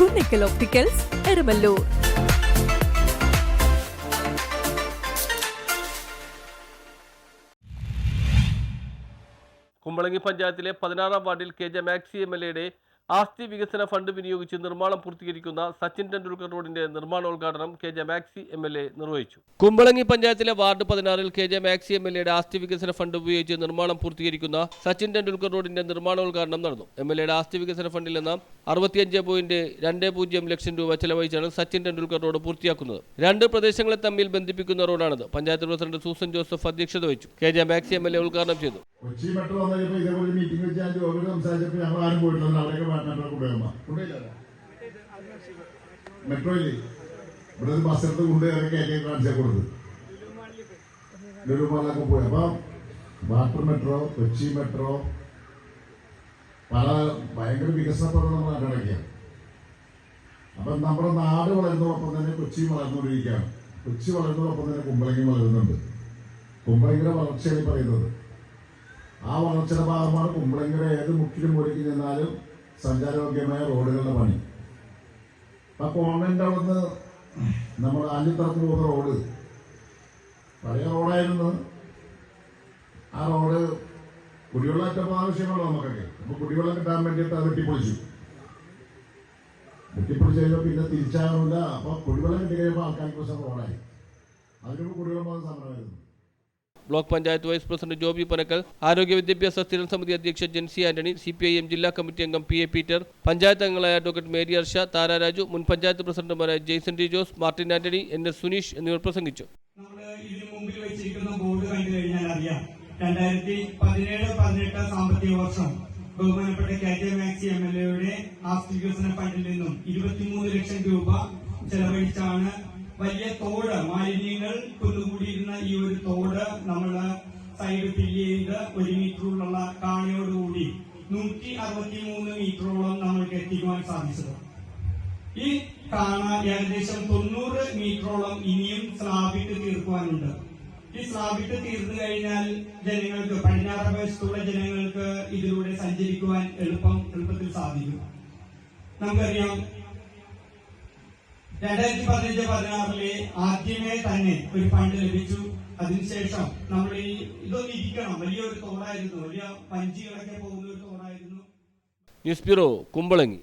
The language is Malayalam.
കുന്നിക്കൽ ഒപ്റ്റിക്കൽസ് എരുമല്ലൂർ കുമ്പളങ്ങി പഞ്ചായത്തിലെ പതിനാറാം വാർഡിൽ K J Maxi M L എയുടെ ആസ്തി വികസന ഫണ്ട് വിനിയോഗിച്ച് നിർമ്മാണം പൂർത്തീകരിക്കുന്ന സച്ചിൻ ടെണ്ടുൽക്കർ റോഡിന്റെ നിർമ്മാണോദ്ഘാടനം K J Maxi M L A നിർവഹിച്ചു. കുമ്പളങ്ങി പഞ്ചായത്തിലെ വാർഡ് പതിനാറിൽ K J Maxi M L എയുടെ ആസ്തി വികസന ഫണ്ട് ഉപയോഗിച്ച് നിർമ്മാണം പൂർത്തീകരിക്കുന്ന സച്ചിൻ ടെണ്ടുൽക്കർ റോഡിന്റെ നിർമ്മാണോദ്ഘാടനം നടന്നു. എം എൽ എയുടെ ആസ്തി വികസന ഫണ്ടിൽ നിന്ന് അറുപത്തിയഞ്ച് പോയിന്റ് രണ്ട് പൂജ്യം ലക്ഷം രൂപ ചെലവഴിച്ചാണ് സച്ചിൻ ടെണ്ടുൽക്കർ റോഡ് പൂർത്തിയാക്കുന്നത്. രണ്ട് പ്രദേശങ്ങളെ തമ്മിൽ ബന്ധിപ്പിക്കുന്ന റോഡാണിത്. പഞ്ചായത്ത് പ്രസിഡന്റ് സൂസൻ ജോസഫ് അധ്യക്ഷത വഹിച്ചു. K J Maxi M L A ഉദ്ഘാടനം ചെയ്തു. കൊച്ചി മെട്രോ വന്നപ്പോ ഇതേപോലെ മീറ്റിംഗ് വെച്ച് ജോബിൽ സംസാരിച്ചപ്പോ ഞങ്ങൾ ആരും പോയിട്ടില്ല. അവിടെയൊക്കെ മെട്രോ കൊണ്ടുവരുമ്പോ കൊണ്ടുപോയില്ല മെട്രോയിൽ ഇവിടെ ഒരു ബസ് എടുത്ത് കൊണ്ടുപോയി കയറ്റി കാണിച്ചാൽ കൊടുത്തു. ലുലുമാളിലൊക്കെ പോയി. അപ്പൊ വാട്ടർ മെട്രോ കൊച്ചി മെട്രോ പല ഭയങ്കര വികസന പ്രവർത്തനങ്ങൾ നടക്കുകയാണ് അപ്പൊ നമ്മുടെ നാട് വളരുന്നതോടൊപ്പം തന്നെ കൊച്ചി വളർന്നുകൊണ്ടിരിക്കുകയാണ്. കൊച്ചി വളരുന്നതോടൊപ്പം തന്നെ കുമ്പളങ്ങി വളരുന്നുണ്ട്. കുമ്പളങ്ങിയുടെ വളർച്ചയാണ് പറയുന്നത്. ആ വളർച്ചയുടെ ഭാഗമാണ് കുമ്പളങ്ങര ഏത് മുക്കിലും മുറിക്ക് നിന്നാലും സഞ്ചാരയോഗ്യമായ റോഡുകളുടെ പണി. അപ്പൊ കോൺവെന്റ് അവിടുന്ന് നമ്മൾ ആഞ്ഞിത്തറത്ത് പോകുന്ന റോഡ്. പഴയ റോഡായിരുന്നു. ആ റോഡ് കുടിവെള്ളമൊക്കെ ആവശ്യമുള്ള നമുക്കൊക്കെ. അപ്പൊ കുടിവെള്ളം കിട്ടാൻ വേണ്ടിയിട്ട് അത് വെട്ടിപ്പൊളിച്ചു. വെട്ടിപ്പൊളിച്ച് കഴിഞ്ഞാൽ പിന്നെ തിരിച്ചാകില്ല അപ്പൊ കുടിവെള്ളം കിട്ടി കഴിയുമ്പോൾ ആൾക്കാർക്ക് പ്രശ്നം റോഡായി. അതിനുമ്പോൾ കുടിവെള്ളം പോകുന്ന സമരമായിരുന്നു. Block panchayat vice president Joby Panakkal ആരോഗ്യ വിദ്യാഭ്യാസ സ്ഥിരം സമിതി അധ്യക്ഷ Jency Antony C P I M ജില്ലാ കമ്മിറ്റി അംഗം പി എ പീറ്റർ പഞ്ചായത്ത് അംഗങ്ങളായ അഡ്വക്കേറ്റ് മേരി ഹർഷ താര രാജു മുൻ പഞ്ചായത്ത് പ്രസിഡന്റുമാരായ Jaison D Jose Martin Antony N S Suneesh എന്നിവർ പ്രസംഗിച്ചു. രണ്ടായിരത്തി പതിനേഴ് പതിനെട്ട് സാമ്പത്തിക വർഷം. ബഹുമാനപ്പെട്ട K J Maxi M L എയുടെ ആസ്തി വികസന ഫണ്ടിൽ നിന്നും ഇരുപത്തിമൂന്ന് ലക്ഷം രൂപ ചെലവഴിച്ചാണ് വലിയ തോട് മാലിന്യങ്ങൾ കുന്നുകൂടിയിരുന്ന ഈ ഒരു തോട് നമ്മൾ സൈഡ് ഫില്ല് ചെയ്ത് ഒരു മീറ്ററുള്ള കാണിയോടുകൂടി നൂറ്റി അറുപത്തി മൂന്ന് മീറ്ററോളം നമ്മൾക്ക് എത്തിക്കുവാൻ സാധിച്ചത്. ഈ കാണ ഏകദേശം തൊണ്ണൂറ് മീറ്ററോളം ഇനിയും സ്ലാബിട്ട് തീർക്കുവാനുണ്ട്. ഈ സ്ലാബിട്ട് തീർന്നു കഴിഞ്ഞാൽ ജനങ്ങൾക്ക് പടിഞ്ഞാറ് പ്രദേശത്തുള്ള ജനങ്ങൾക്ക് ഇതിലൂടെ സഞ്ചരിക്കുവാൻ എളുപ്പം എളുപ്പത്തിൽ സാധിക്കും. നമുക്കറിയാം രണ്ടായിരത്തി പതിനഞ്ച് പതിനാറിലെ ആദ്യമേ തന്നെ ഒരു ഫണ്ട് ലഭിച്ചു. അതിനുശേഷം നമ്മൾ ഈ ഇതൊന്നും ഇരിക്കണം. വലിയൊരു തോടായിരുന്നു. വലിയ പഞ്ചികളൊക്കെ പോകുന്ന ഒരു തോടായിരുന്നു. News bureau Kumbalangi.